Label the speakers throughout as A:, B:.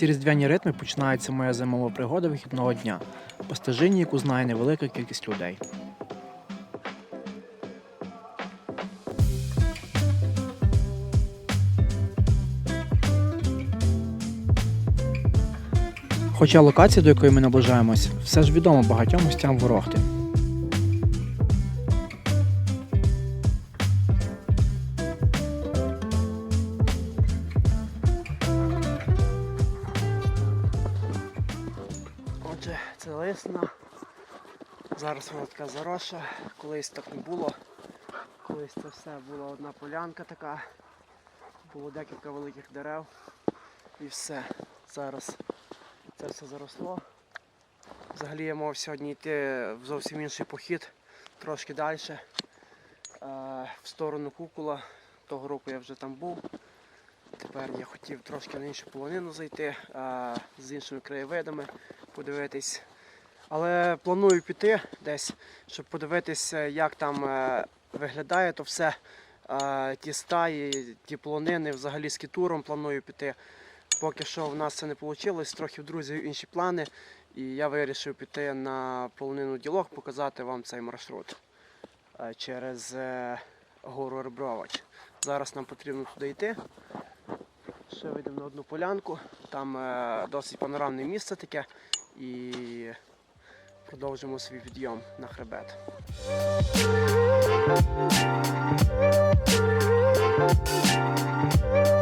A: Ці різдвяні ритми починається моя зимова пригода вихідного дня, по стежині, яку знає невелика кількість людей. Хоча локація, до якої ми наближаємось, все ж відома багатьом гостям ворогти. Отже, це лисна. Зараз вона така заросша. Колись так не було. Колись це все була одна полянка така. Було декілька великих дерев. І все. Зараз це все заросло. Взагалі я мав сьогодні йти в зовсім інший похід, трошки далі. В сторону кукула. Того року я вже там був. Тепер я хотів трошки на іншу полонину зайти е, з іншими краєвидами, подивитись. Але планую піти десь, щоб подивитися, як там е, виглядає то все. Е, ті стаї, ті полонини, взагалі з кітуром планую піти. Поки що в нас це не вийшло, трохи в друзів інші плани. І я вирішив піти на полонину ділок, показати вам цей маршрут е, через гору Ребровач. Зараз нам потрібно туди йти. Ще вийдемо на одну полянку. Там досить панорамне місце таке. І продовжимо свій підйом на хребет. Там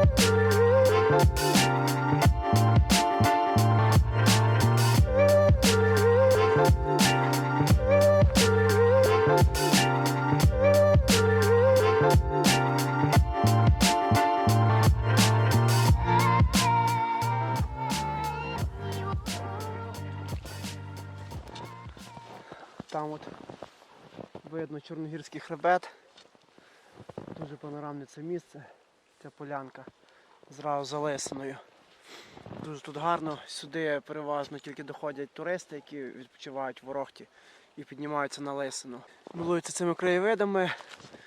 A: видно Чорногірський хребет. Дуже панорамне це місце, ця полянка зразу за лисиною. Дуже тут гарно. Сюди переважно тільки доходять туристи, які відпочивають в Орохті і піднімаються на лисину. Милуються цими краєвидами.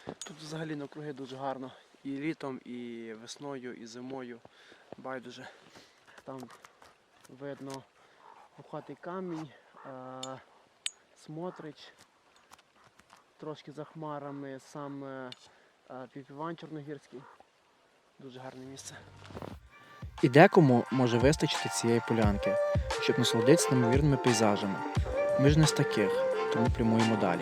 A: Тут взагалі навкруги дуже гарно. І літом, і весною, і зимою. Байдуже. Там видно пухатий камінь. Смотрич, трошки за хмарами, сам е, Піпіван Чорногірський. Дуже гарне місце. І декому може вистачити цієї полянки, щоб насолодитися неймовірними пейзажами. Ми ж не з таких, тому прямуємо далі.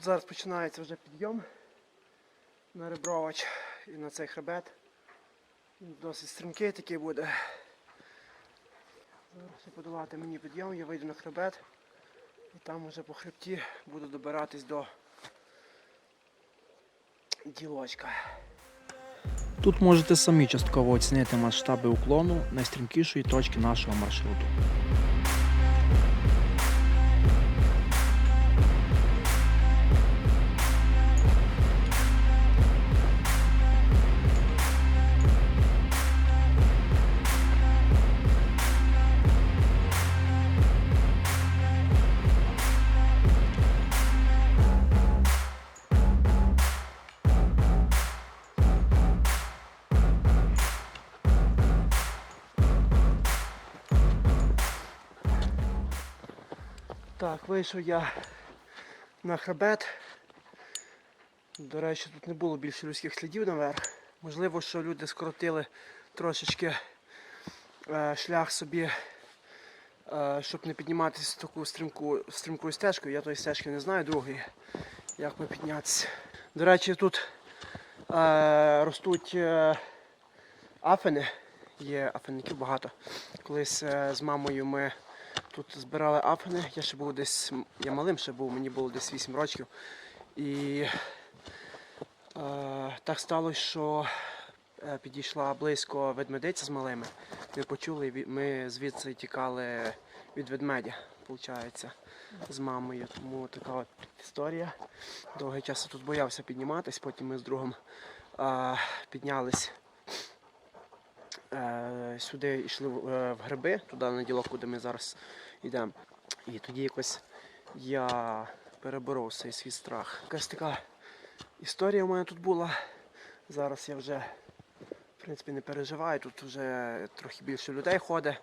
A: Тут зараз починається вже підйом на Ребровач і на цей хребет. Він Досить стрімкий такий буде. Зараз подолати мені підйом, я вийду на хребет і там уже по хребті буду добиратись до ділочка. Тут можете самі частково оцінити масштаби уклону найстрімкішої точки нашого маршруту. Так, вийшов я на хребет. До речі, тут не було більше людських слідів наверх. Можливо, що люди скоротили трошечки е, шлях собі, е, щоб не підніматися таку стрімку, стрімкою стежкою. Я тої стежки не знаю, другої, як ми піднятися. До речі, тут е, ростуть е, афини. Є афинників багато. Колись е, з мамою ми Тут збирали афини, я ще був десь, я малим ще був, мені було десь 8 років. І е, так сталося, що е, підійшла близько ведмедиця з малими. Ми почули, ми звідси тікали від ведмедя, виходить, з мамою. Тому така от історія. Довгий час я тут боявся підніматись, потім ми з другом е, піднялись сюди йшли в, е, гриби, туди на ділок, куди ми зараз йдемо. І тоді якось я переборов цей свій страх. Якась така історія в мене тут була. Зараз я вже в принципі не переживаю. Тут вже трохи більше людей ходить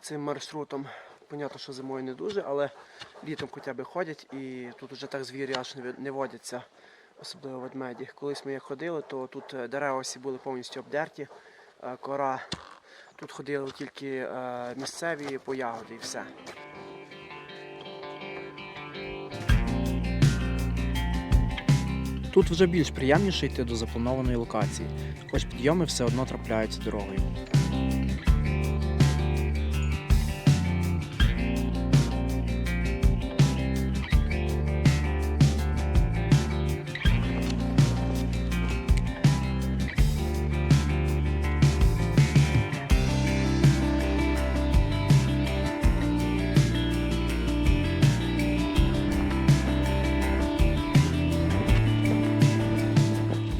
A: цим маршрутом. Понятно, що зимою не дуже, але літом хоча б ходять і тут вже так звірі аж не водяться, особливо ведмеді. Колись ми як ходили, то тут е, дерева всі були повністю обдерті, е, кора. Тут ходили тільки е, місцеві по ягоди і все.
B: Тут вже більш приємніше йти до запланованої локації, хоч підйоми все одно трапляються дорогою.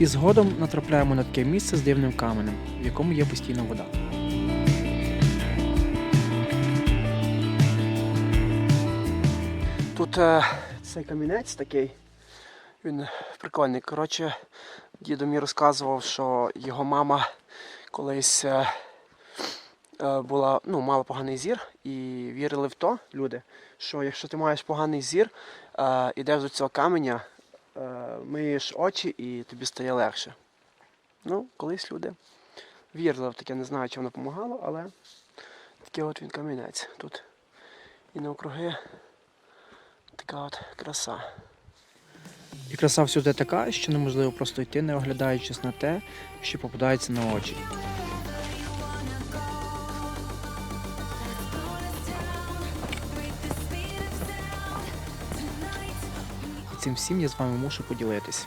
B: І згодом натрапляємо на таке місце з дивним каменем, в якому є постійна вода.
A: Тут е, цей камінець такий, він прикольний. Коротше, дідо мені розказував, що його мама колись е, е, була, ну, мала поганий зір, і вірили в то, люди, що якщо ти маєш поганий зір, е, ідеш до цього каменя, миєш очі і тобі стає легше. Ну, колись люди вірили в таке, не знаю, чи воно допомагало, але такий от він камінець тут. І навкруги така от краса.
B: І краса всюди така, що неможливо просто йти, не оглядаючись на те, що попадається на очі. Цим всім я з вами мушу поділитись.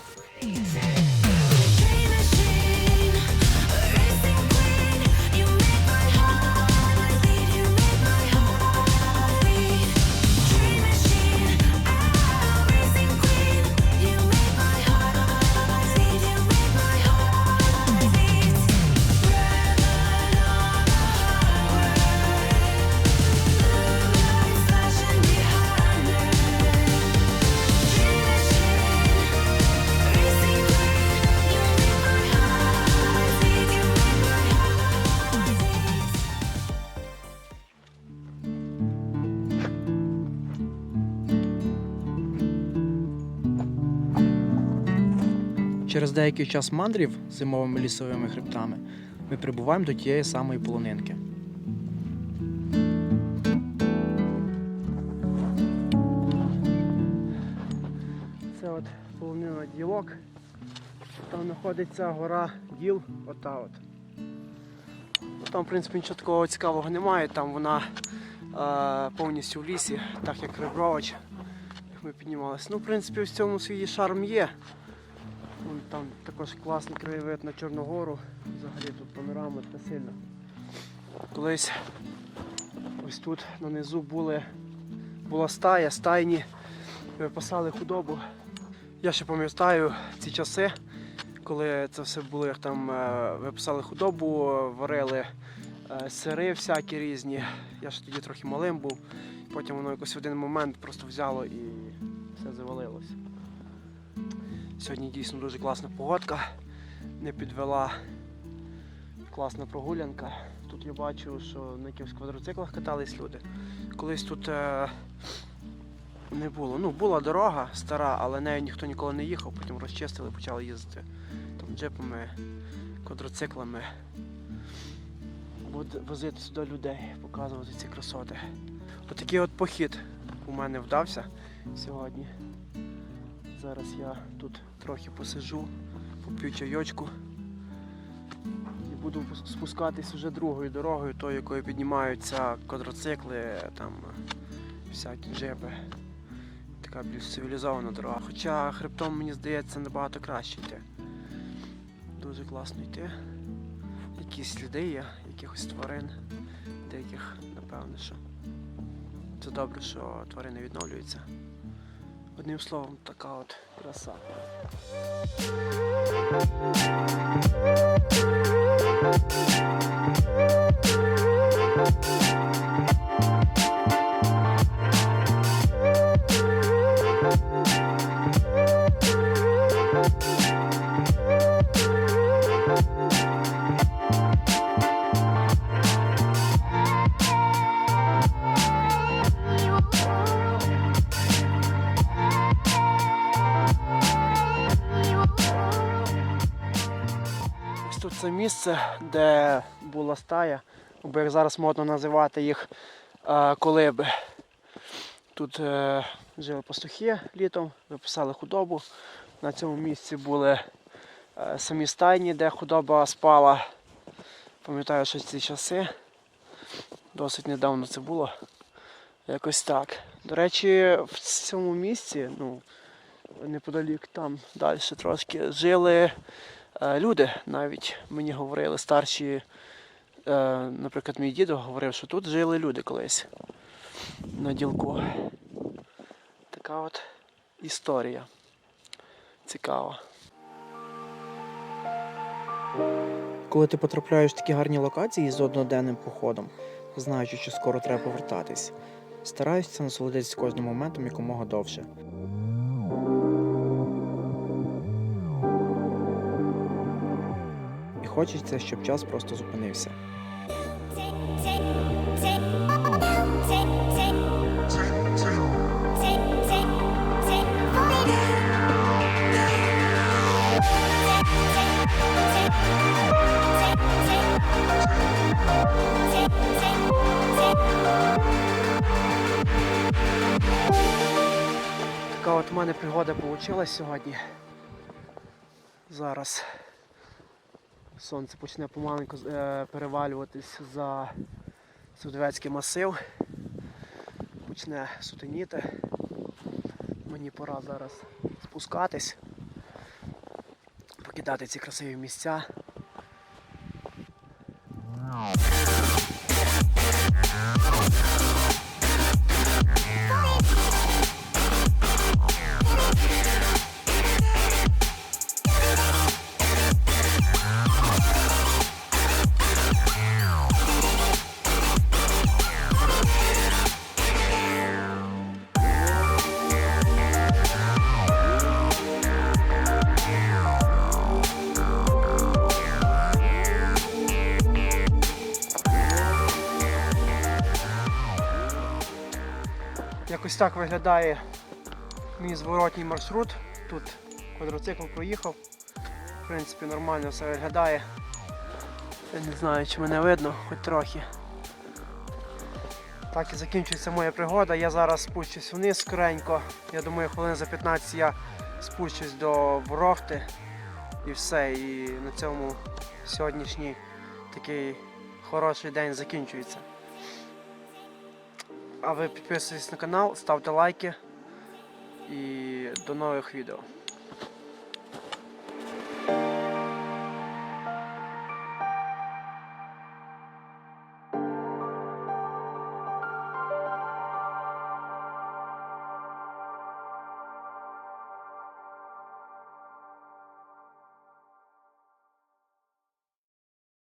B: Деякий час мандрів зимовими лісовими хребтами ми прибуваємо до тієї самої полонинки.
A: Це от полонина ділок. Там знаходиться гора діл, ота от. Ну, Там, в принципі, нічого такого цікавого немає, там вона е, повністю в лісі, так як Ребрович, як ми піднімалися. Ну, в принципі, в цьому свій шарм є. Вон Там також класний краєвид на Чорногору. Взагалі тут панорама така сильна. Колись ось тут нанизу були, була стая, стайні, випасали худобу. Я ще пам'ятаю ці часи, коли це все було, як там е, виписали худобу, варили е, сири всякі різні. Я ж тоді трохи малим був. Потім воно якось в один момент просто взяло і все завалилось. Сьогодні дійсно дуже класна погодка, не підвела класна прогулянка. Тут я бачу, що на якихось квадроциклах катались люди. Колись тут е, не було. Ну, була дорога стара, але нею ніхто ніколи не їхав, потім розчистили, почали їздити там джипами, квадроциклами. Вод- Возити сюди людей, показувати ці красоти. Отакий от похід у мене вдався сьогодні. Зараз я тут трохи посижу, поп'ю чайочку і буду спускатись вже другою дорогою, тою, якою піднімаються квадроцикли, там всякі джипи. Така більш цивілізована дорога. Хоча хребтом, мені здається, набагато краще йти. Дуже класно йти. якісь сліди є, якихось тварин, деяких, напевно, що. Це добре, що тварини відновлюються. Одним словом, така от краса. Thank тут місце, де була стая, або як зараз модно називати їх е, колиби. Тут е, жили пастухи літом, виписали худобу. На цьому місці були е, самі стайні, де худоба спала. Пам'ятаю, що ці часи. Досить недавно це було. Якось так. До речі, в цьому місці, ну, неподалік там далі трошки жили люди. Навіть мені говорили старші, е, наприклад, мій дідо говорив, що тут жили люди колись на ділку. Така от історія. Цікава.
B: Коли ти потрапляєш в такі гарні локації з одноденним походом, знаючи, що скоро треба повертатись, стараюся насолодитися кожним моментом якомога довше. Хочеться, щоб час просто зупинився.
A: Така от у мене пригода вийшла сьогодні. Зараз сонце почне помаленьку е, перевалюватись за Судовецький масив. Почне сутеніти. Мені пора зараз спускатись, покидати ці красиві місця. Якось так виглядає мій зворотній маршрут. Тут квадроцикл проїхав. В принципі, нормально все виглядає. Я не знаю, чи мене видно, хоч трохи. Так і закінчується моя пригода. Я зараз спущусь вниз скоренько. Я думаю, хвилин за 15 я спущусь до Ворохти і все. І на цьому сьогоднішній такий хороший день закінчується. А ви підписуйтесь на канал, ставте лайки і до нових відео.